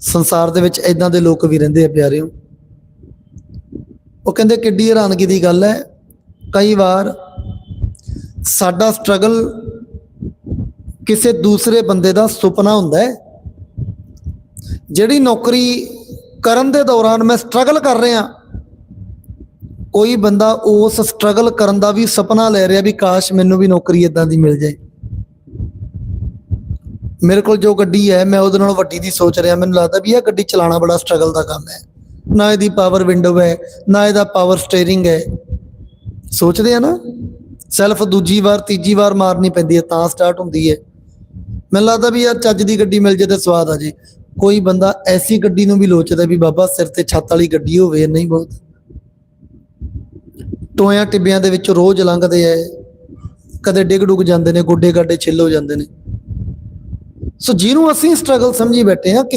ਸੰਸਾਰ ਦੇ ਵਿੱਚ ਇਦਾਂ ਦੇ ਲੋਕ ਵੀ ਰਹਿੰਦੇ ਆ ਪਿਆਰਿਓ। ਉਹ ਕਹਿੰਦੇ ਕਿੱਡੀ ਹੈਰਾਨਗੀ ਦੀ ਗੱਲ ਹੈ। ਕਈ ਵਾਰ ਸਾਡਾ ਸਟਰਗਲ ਕਿਸੇ ਦੂਸਰੇ ਬੰਦੇ ਦਾ ਸੁਪਨਾ ਹੁੰਦਾ ਹੈ। ਜਿਹੜੀ ਨੌਕਰੀ ਕਰਨ ਦੇ ਦੌਰਾਨ ਮੈਂ ਸਟਰਗਲ ਕਰ ਰਿਹਾ, ਕੋਈ ਬੰਦਾ ਉਸ ਸਟਰਗਲ ਕਰਨ ਦਾ ਵੀ ਸੁਪਨਾ ਲੈ ਰਿਹਾ ਵੀ ਕਾਸ਼ ਮੈਨੂੰ ਵੀ ਨੌਕਰੀ ਇਦਾਂ ਦੀ ਮਿਲ ਜਾਏ। ਮੇਰੇ ਕੋਲ ਜੋ ਗੱਡੀ ਹੈ, ਮੈਂ ਉਹਦੇ ਨਾਲੋਂ ਵੱਡੀ ਦੀ ਸੋਚ ਰਿਹਾ। ਮੈਨੂੰ ਲੱਗਦਾ ਵੀ ਇਹ ਗੱਡੀ ਚਲਾਉਣਾ ਬੜਾ ਸਟਰਗਲ ਦਾ ਕੰਮ ਹੈ। ਨਾ ਇਹਦੀ ਪਾਵਰ ਵਿੰਡੋ ਹੈ, ਨਾ ਇਹਦਾ ਪਾਵਰ ਸਟੀਅਰਿੰਗ ਹੈ। ਸੋਚਦੇ ਆ ਨਾ? ਸੈਲਫ ਦੂਜੀ ਵਾਰ, ਤੀਜੀ ਵਾਰ ਮਾਰਨੀ ਪੈਂਦੀ ਹੈ, ਤਾਂ ਸਟਾਰਟ ਹੁੰਦੀ ਹੈ। ਮੈਨੂੰ ਲੱਗਦਾ ਵੀ ਯਾਰ ਚੱਜ ਦੀ ਗੱਡੀ ਮਿਲ ਜੇ ਤੇ ਸਵਾਦ ਆ ਜੇ। ਕੋਈ ਬੰਦਾ ਐਸੀ ਗੱਡੀ ਨੂੰ ਵੀ ਲੋਚਦਾ ਵੀ ਬਾਬਾ, ਸਿਰ ਤੇ ਛੱਤ ਵਾਲੀ ਗੱਡੀ ਹੋਵੇ ਨਹੀਂ ਬਹੁਤ। ਟੋਇਆਂ ਟਿੱਬਿਆਂ ਦੇ ਵਿੱਚ ਰੋਜ਼ ਲੰਘਦੇ ਐ। ਕਦੇ ਡਿੱਗ ਡੁੱਗ ਜਾਂਦੇ ਨੇ ਗੋਡੇ ਗਾਡੇ ਛਿੱਲ ਹੋ ਜਾਂਦੇ ਨੇ। ਸੋ ਜਿਹਨੂੰ ਅਸੀਂ ਸਟਰਗਲ ਸਮਝੀ ਬੈਠੇ ਹਾਂ ਕਿਸੇ